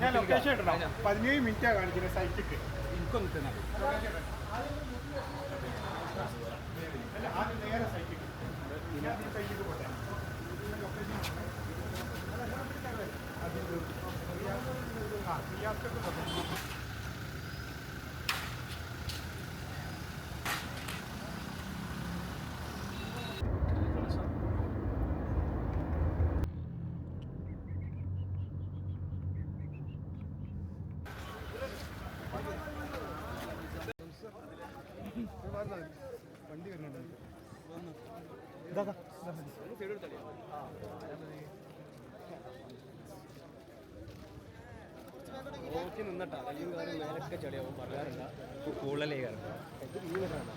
ഞാൻ ലൊക്കേഷൻ ഇടണം പതിനേഴ് മിനിറ്റാണ് കാണിക്കുന്നത് സൈറ്റിക്ക് എനിക്കൊന്ന് തന്നാൽ അല്ല ആദ്യം നേരെ സൈറ്റ് ഞാൻ ഈ പോട്ടെ നോക്കി നിന്നിട്ടാ. കയ്യും കാലും മേലൊക്കെ ചെളിയാവും പറയാറില്ല. കൂടുതലേ കാരണം ഇത് നീ വരാണ്.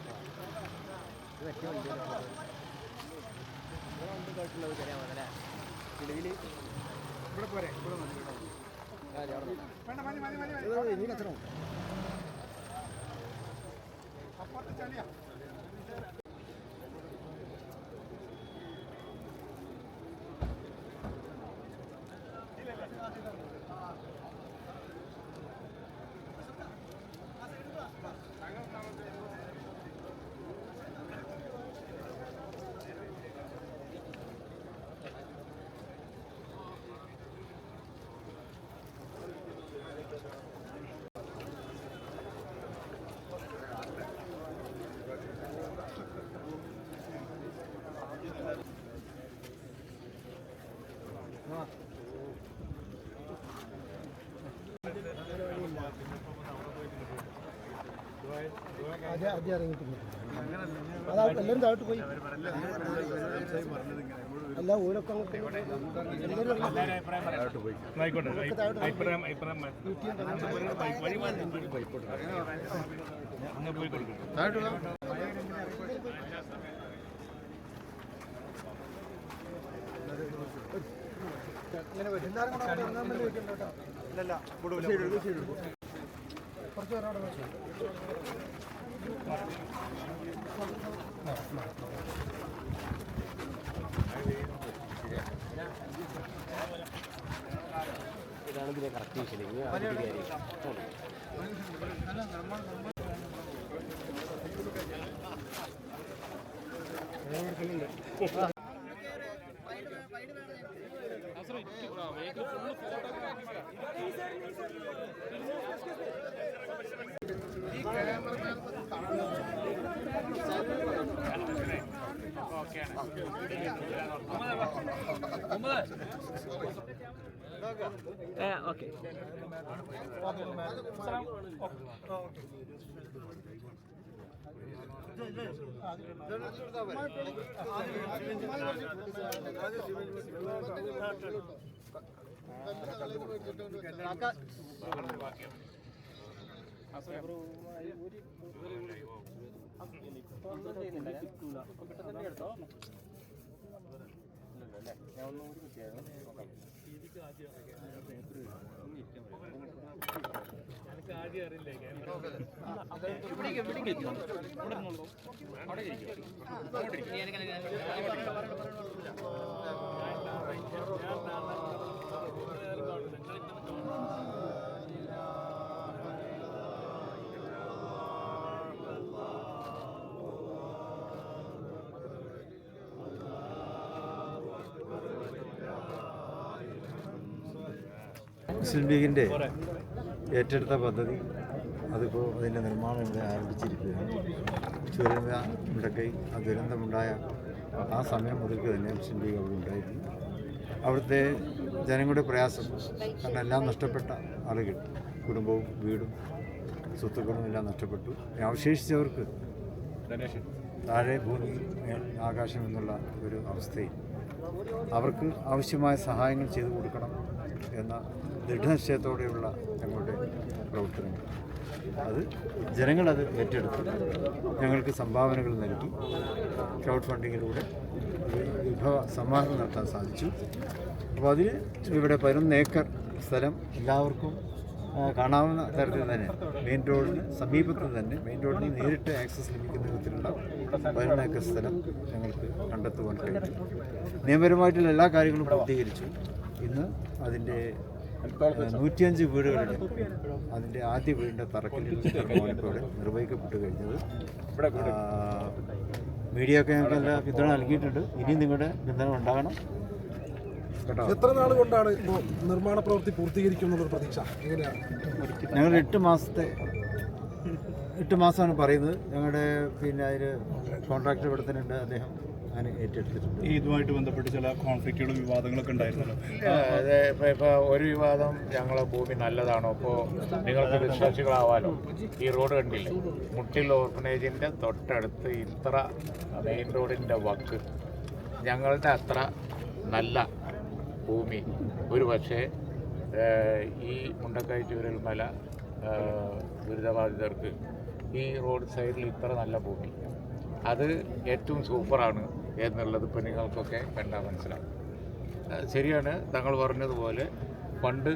ഇത് പറ്റിയ വണ്ടിയാണ് കാട്ടുള്ളത് ചെറിയ മുതലേ നിലവിൽ ഇവിടെ പോരെ ഇവിടെ ഇവിടെ. വേണ്ട മതി മതി മതി മതി. നീ കച്ചറോ അപ്പുറത്ത് ചളിയാ. അതെ ആദ്യം ഇറങ്ങിയിട്ടില്ല. അതാ എല്ലാവരും താഴോട്ട് പോയി. അല്ല ഓരൊക്കെ ഇങ്ങനെ വരും. എല്ലാവരും കൂടെ അവിടെ ഇറങ്ങാൻ വേണ്ടി വെക്കണ്ട കേട്ടോ ഇല്ലല്ല കുറച്ച് പേരോട് വെച്ചു ഇതാണ് ഇതിനെ കറക്റ്റ് ഓക്കെ. അസുഖമായി ഒരു ചെയ്യൽ ഇനി അതിന്റെ കാര്യം ഓക്കെ മുസ്ലിം ലീഗിന്റെ ഏറ്റെടുത്ത പദ്ധതി അതിപ്പോൾ അതിന്റെ നിർമ്മാണം ഇവിടെ ആരംഭിച്ചിരിക്കുകയാണ്. ചുരന്ത ഇടക്കൈ ആ ദുരന്തമുണ്ടായ ആ സമയം മുതൽക്ക് തന്നെ മുസ്ലിം ലീഗ് അവിടെ ഉണ്ടായിരുന്നു. അവിടുത്തെ ജനങ്ങളുടെ പ്രയാസം കാരണം എല്ലാം നഷ്ടപ്പെട്ട ആളുകൾ കുടുംബവും വീടും സ്വത്തുക്കളും എല്ലാം നഷ്ടപ്പെട്ടു. അവശേഷിച്ചവർക്ക് താഴെ ഭൂമി ആകാശം എന്നുള്ള ഒരു അവസ്ഥയിൽ അവർക്ക് ആവശ്യമായ സഹായങ്ങൾ ചെയ്തു കൊടുക്കണം. എന്ന ദൃഢനിശ്ചയത്തോടെയുള്ള ഞങ്ങളുടെ പ്രവർത്തനങ്ങൾ. അത് ജനങ്ങളത് ഏറ്റെടുത്ത്. ഞങ്ങൾക്ക് സംഭാവനകൾ നൽകി. ക്രൗഡ് ഫണ്ടിങ്ങിലൂടെ വിഭവ സമാഹരണം നടത്താൻ സാധിച്ചു. അപ്പോൾ അതിൽ ഇവിടെ പതിനൊന്ന് ഏക്കർ സ്ഥലം എല്ലാവർക്കും കാണാവുന്ന തരത്തിൽ തന്നെ. മെയിൻ റോഡിന് സമീപത്ത് തന്നെ മെയിൻ റോഡിന് നേരിട്ട് ആക്സസ് ലഭിക്കുന്ന വിധത്തിലുള്ള പതിനൊന്ന് ഏക്കർ സ്ഥലം ഞങ്ങൾക്ക് കണ്ടെത്തുവാൻ കഴിഞ്ഞു. നിയമപരമായിട്ടുള്ള എല്ലാ കാര്യങ്ങളും പൂർത്തീകരിച്ചു. ഇന്ന് അതിന്റെ നൂറ്റിയഞ്ച് വീടുകളുടെ അതിന്റെ ആദ്യ വീടിന്റെ തറക്കല്ലിൽ കർമ്മമാണ് ഇപ്പോൾ ഇവിടെ നിർവഹിക്കപ്പെട്ട് കഴിഞ്ഞത്. ആ, മീഡിയ ഒക്കെ ഞങ്ങൾക്ക് എല്ലാ പിന്തുണ നൽകിയിട്ടുണ്ട്. ഇനി നിങ്ങളുടെ പിന്തുണ ഉണ്ടാകണം. കേട്ടോ. എത്ര നാൾ കൊണ്ടാണ് ഇപ്പോൾ നിർമ്മാണ പ്രവൃത്തി പൂർത്തീകരിക്കുന്ന പ്രതീക്ഷ? എങ്ങനെയാണ്? ഞങ്ങൾ എട്ട് മാസത്തെ എട്ട് മാസമാണ് പറയുന്നത്. ഞങ്ങളുടെ പിന്നെ അതിൽ കോൺട്രാക്ടർ ഇവിടെ തന്നെ ഉണ്ട് അദ്ദേഹം. ഏറ്റെടുത്തിട്ടുണ്ട്. ഈ ഇതുമായിട്ട് ബന്ധപ്പെട്ട് ചില കോൺഫ്ലിക്റ്റുകളും വിവാദങ്ങളൊക്കെ ഉണ്ടായിരുന്നല്ലോ. അതെ ഇപ്പൊ ഇപ്പൊ ഒരു വിവാദം ഞങ്ങളെ ഭൂമി നല്ലതാണോ? ഇപ്പോൾ നിങ്ങൾക്ക് വിശ്വാസികളാവാലോ? ഈ റോഡ് കണ്ടില്ലേ? മുട്ടിൽ ഓർഫനേജിന്റെ തൊട്ടടുത്ത് ഇത്ര മെയിൻ റോഡിന്റെ വക്ക്. ഞങ്ങളുടെ അത്ര നല്ല ഭൂമി. ഒരു പക്ഷേ ഈ മുണ്ടക്കൈ ചൂരൽ മല ദുരിതബാധിതർക്ക് ഈ റോഡ് സൈഡിൽ ഇത്ര നല്ല ഭൂമി. അത് ഏറ്റവും സൂപ്പറാണ്. എന്നുള്ളത് പെണ്ണുങ്ങൾക്കൊക്കെ കണ്ടാൽ മനസ്സിലാവും. ശരിയാണ്. താങ്കൾ പറഞ്ഞതുപോലെ പണ്ട്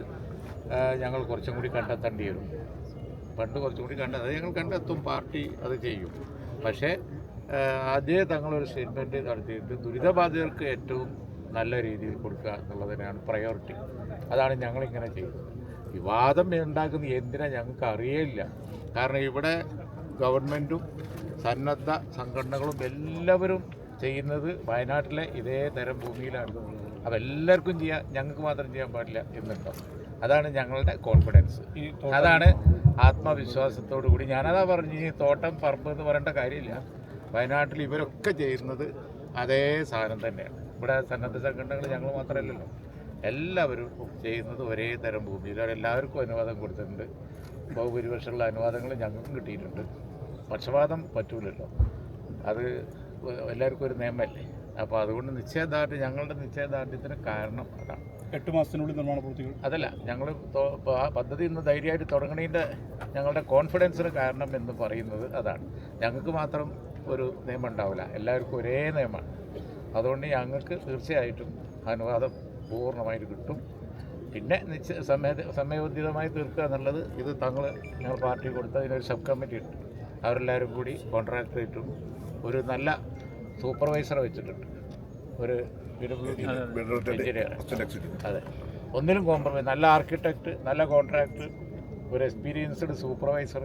ഞങ്ങൾ കുറച്ചും കൂടി കണ്ടെത്തേണ്ടി വരും. പണ്ട് കുറച്ചും കൂടി കണ്ട ഞങ്ങൾ കണ്ടെത്തും പാർട്ടി അത് ചെയ്യും. പക്ഷേ അതേ തങ്ങളൊരു സ്റ്റേറ്റ്മെന്റ് നടത്തിയിട്ട് ദുരിതബാധിതർക്ക് ഏറ്റവും നല്ല രീതിയിൽ കൊടുക്കുക എന്നുള്ളതിനാണ് പ്രയോറിറ്റി അതാണ് ഞങ്ങളിങ്ങനെ ചെയ്യുന്നത് വിവാദം ഉണ്ടാക്കുന്ന എന്തിനാ ഞങ്ങൾക്ക് അറിയില്ല കാരണം ഇവിടെ ഗവൺമെന്റും സന്നദ്ധ സംഘടനകളും എല്ലാവരും ചെയ്യുന്നത് വയനാട്ടിലെ ഇതേ തരം ഭൂമിയിലാണ്. അപ്പോൾ എല്ലാവർക്കും ചെയ്യാം ഞങ്ങൾക്ക് മാത്രം ചെയ്യാൻ പാടില്ല എന്നുണ്ടോ? അതാണ് ഞങ്ങളുടെ കോൺഫിഡൻസ് അതാണ് ആത്മവിശ്വാസത്തോടു കൂടി. ഞാനതാ പറഞ്ഞു ഈ തോട്ടം പറമ്പ് എന്ന് പറയേണ്ട കാര്യമില്ല. വയനാട്ടിൽ ഇവരൊക്കെ ചെയ്യുന്നത് അതേ സാധനം തന്നെയാണ്. ഇവിടെ സന്നദ്ധ സംഘടനകൾ ഞങ്ങൾ മാത്രമല്ലല്ലോ. എല്ലാവരും ചെയ്യുന്നത് ഒരേ തരം ഭൂമിയിലാണ്. എല്ലാവർക്കും അനുവാദം കൊടുത്തിട്ടുണ്ട്. ബഹുഭൂരിപക്ഷമുള്ള അനുവാദങ്ങൾ ഞങ്ങൾക്കും കിട്ടിയിട്ടുണ്ട്. പക്ഷപാതം പറ്റൂലല്ലോ. അത് എല്ലാവർക്കും ഒരു നിയമമല്ലേ? അപ്പോൾ അതുകൊണ്ട് നിശ്ചയദാർഢ്യം ഞങ്ങളുടെ നിശ്ചയദാർഢ്യത്തിന് കാരണം അതാണ്. എട്ട് മാസത്തിനുള്ളിൽ നിർമ്മാണ പ്രവൃത്തികൾ അതല്ല ഞങ്ങൾ ആ പദ്ധതി ഇന്ന് ധൈര്യമായിട്ട് തുടങ്ങണതിന്റെ ഞങ്ങളുടെ കോൺഫിഡൻസിന് കാരണം എന്ന് പറയുന്നത് അതാണ്. ഞങ്ങൾക്ക് മാത്രം ഒരു നിയമം ഉണ്ടാവില്ല. എല്ലാവർക്കും ഒരേ നിയമമാണ്. അതുകൊണ്ട് ഞങ്ങൾക്ക് തീർച്ചയായിട്ടും അനുവാദം പൂർണമായിട്ട് കിട്ടും. പിന്നെ നിശ്ചയ സമയ സമയബന്ധിതമായി തീർക്കുക എന്നുള്ളത് ഇത് തങ്ങൾ ഞങ്ങൾ പാർട്ടി കൊടുത്ത അതിനൊരു സബ് കമ്മിറ്റി ഉണ്ട്. അവരെല്ലാവരും കൂടി കോൺട്രാക്ടറേറ്റും ഒരു നല്ല സൂപ്പർവൈസർ വെച്ചിട്ടുണ്ട്. ഒരു എഞ്ചിനീയർ. അതെ. ഒന്നിലും കോംപ്രമൈസ് നല്ല ആർക്കിടെക്റ്റ് നല്ല കോൺട്രാക്ട് ഒരു എക്സ്പീരിയൻസ്ഡ് സൂപ്പർവൈസർ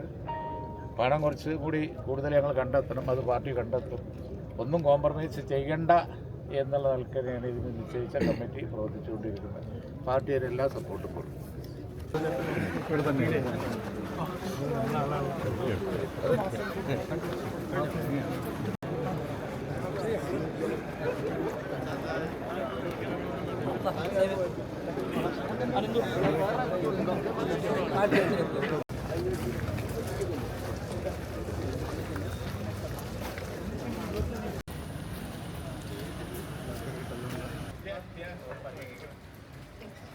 പണം കുറച്ച് കൂടി കൂടുതൽ ഞങ്ങൾ കണ്ടെത്തണം അത് പാർട്ടി കണ്ടെത്തും. ഒന്നും കോംപ്രമൈസ് ചെയ്യണ്ട എന്നുള്ള നിലക്കാണ് ഇതിന് നിശ്ചയിച്ച കമ്മിറ്റി പ്രവർത്തിച്ചുകൊണ്ടിരിക്കുന്നത്. പാർട്ടി എല്ലാ സപ്പോർട്ടും കൊടുക്കും.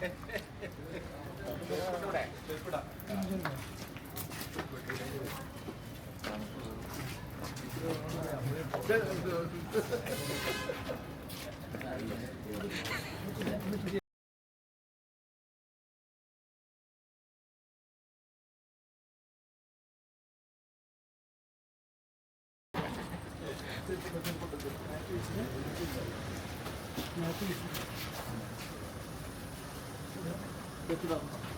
Yeah. Thank you.